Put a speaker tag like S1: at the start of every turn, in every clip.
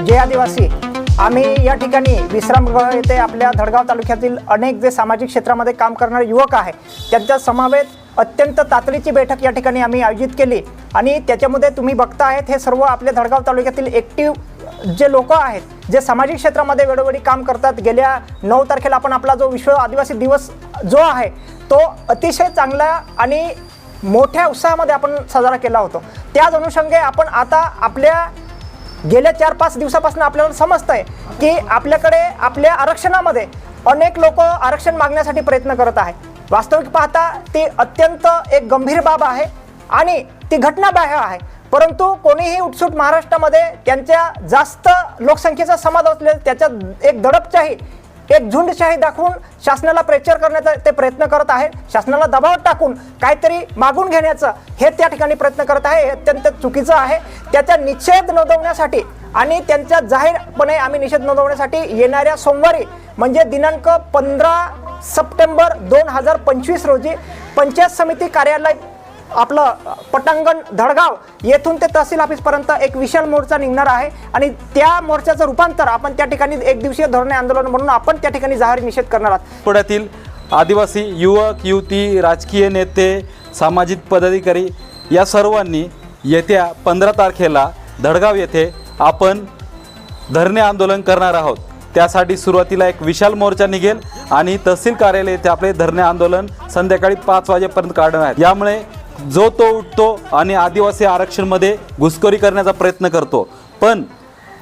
S1: जय आदिवासी. आम्ही या ठिकाणी विश्रामगृह येथे आपल्या धडगाव तालुक्यातील अनेक जे सामाजिक क्षेत्रामध्ये काम करणारे युवक आहे त्यांच्या समावेत अत्यंत तातडीची बैठक या ठिकाणी आम्ही आयोजित केली. आणि त्याच्यामध्ये तुम्ही बघता आहेत हे सर्व आपल्या धडगाव तालुक्यातील ॲक्टिव्ह जे लोक आहेत जे सामाजिक क्षेत्रामध्ये वेळोवेळी काम करतात गेल्या नऊ तारखेला आपण आपला जो विश्व आदिवासी दिवस जो आहे तो अतिशय चांगला आणि मोठ्या उत्साहामध्ये आपण साजरा केला होतो. त्याच अनुषंगे आपण आता आपल्या गेल्या चार पाच दिवसापासून आपल्याला समजत आहे की आपल्याकडे आपल्या आरक्षणामध्ये अनेक लोक आरक्षण मागण्यासाठी प्रयत्न करत आहे वास्तविक पाहता ती अत्यंत एक गंभीर बाब आहे आणि ती घटनाबाह्य आहे. परंतु कोणीही उठसूट महाराष्ट्रामध्ये त्यांच्या जास्त लोकसंख्येचा समाज असले त्याच्यात एक दडपशाही एक झुंडशाही दाखवून शासनाला प्रेचर करण्याचा ते प्रयत्न करत आहे शासनाला दबाव टाकून काहीतरी मागून घेण्याचं हे त्या ठिकाणी प्रयत्न करत आहे. हे अत्यंत चुकीचं आहे. त्याचा निषेध नोंदवण्यासाठी आणि त्यांचा जाहीरपणे आम्ही निषेध नोंदवण्यासाठी येणाऱ्या सोमवारी म्हणजे दिनांक पंधरा सप्टेंबर दोन हजार पंचवीस रोजी पंचायत समिती कार्यालय आपलं पटांगण धडगाव येथून ते तहसील ऑफिसपर्यंत एक विशाल मोर्चा निघणार आहे. आणि त्या मोर्चाचं रूपांतर आपण त्या ठिकाणी एक दिवसीय धरणे आंदोलन म्हणून आपण त्या ठिकाणी जाहीर निषेध करणार आहोत.
S2: पुण्यातील आदिवासी युवक युवती राजकीय नेते सामाजिक पदाधिकारी या सर्वांनी येत्या पंधरा तारखेला धडगाव येथे आपण धरणे आंदोलन करणार आहोत. त्यासाठी सुरुवातीला एक विशाल मोर्चा निघेल आणि तहसील कार्यालय येथे आपले धरणे आंदोलन संध्याकाळी पाच वाजेपर्यंत काढणार आहे. यामुळे जो तो उठतो आणि आदिवासी आरक्षणमध्ये घुसखोरी करण्याचा प्रयत्न करतो. पण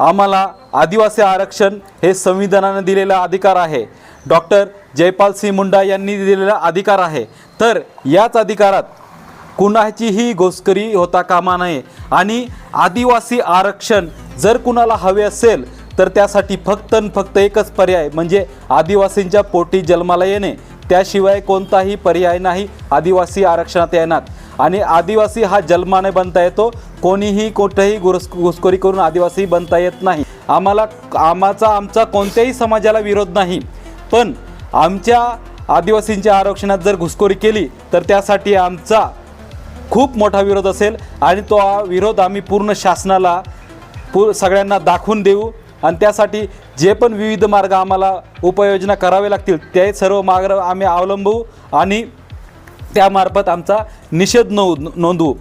S2: आम्हाला आदिवासी आरक्षण हे संविधानाने दिलेला अधिकार आहे. डॉक्टर जयपाल सिंह मुंडा यांनी दिलेला अधिकार आहे. तर याच अधिकारात कुणाचीही घोसकरी होता कामा नये. आणि आदिवासी आरक्षण जर कुणाला हवे असेल तर त्यासाठी फक्त आणि फक्त एकच पर्याय म्हणजे आदिवासींच्या पोटी जन्माला येणे. त्याशिवाय कोणताही पर्याय नाही आदिवासी आरक्षणात येणार. आणि आदिवासी हा जन्माने बनता येतो. कोणीही कुठेही घुस घुसखोरी करून आदिवासी बनता येत नाही. आम्हाला आम्हाचा आमचा कोणत्याही समाजाला विरोध नाही. पण आमच्या आदिवासींच्या आरक्षणात जर घुसखोरी केली तर त्यासाठी आमचा खूप मोठा विरोध असेल आणि तो हा विरोध आम्ही पूर्ण शासनाला पू सगळ्यांना दाखवून देऊ. आणि त्यासाठी जे पण विविध मार्ग आम्हाला उपाययोजना करावे लागतील ते सर्व मार्ग आम्ही अवलंबू आणि त्यामार्फत आमचा निषेध नोंद नोंदवू.